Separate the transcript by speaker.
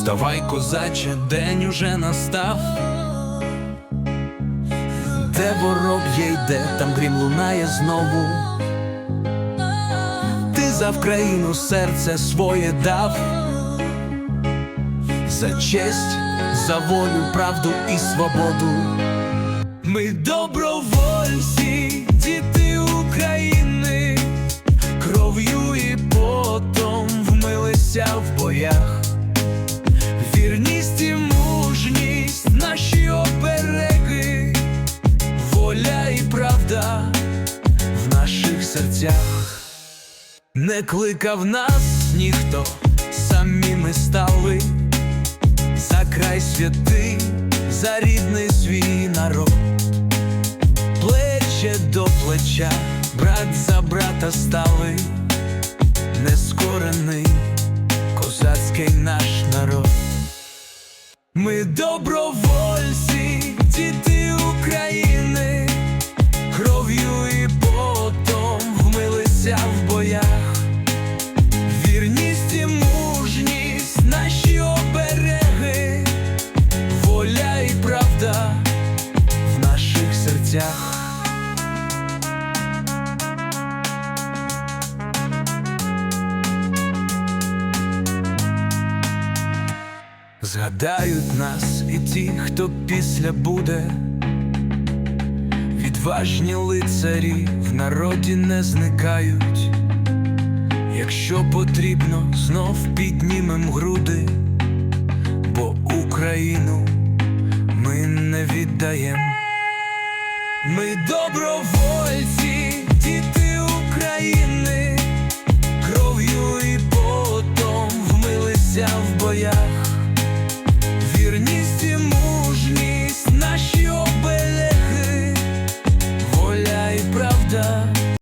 Speaker 1: Вставай, козаче, день уже настав. Де ворог є йде, там грім лунає знову. Ти за Вкраїну серце своє дав, за честь, за волю, правду і свободу. Ми добровольці, діти України, кров'ю і потом вмилися в серцях. Не кликав нас ніхто, самі ми стали за край святий, за рідний свій народ, плече до плеча, брат за брата стали, нескорений козацький наш народ. Ми добровольці, наших. Згадають нас і ті, хто після буде. Відважні лицарі в народі не зникають. Якщо потрібно, знов піднімем груди, бо Україну ми не віддаєм. Ми добровольці, діти України, кров'ю і потом вмилися в боях.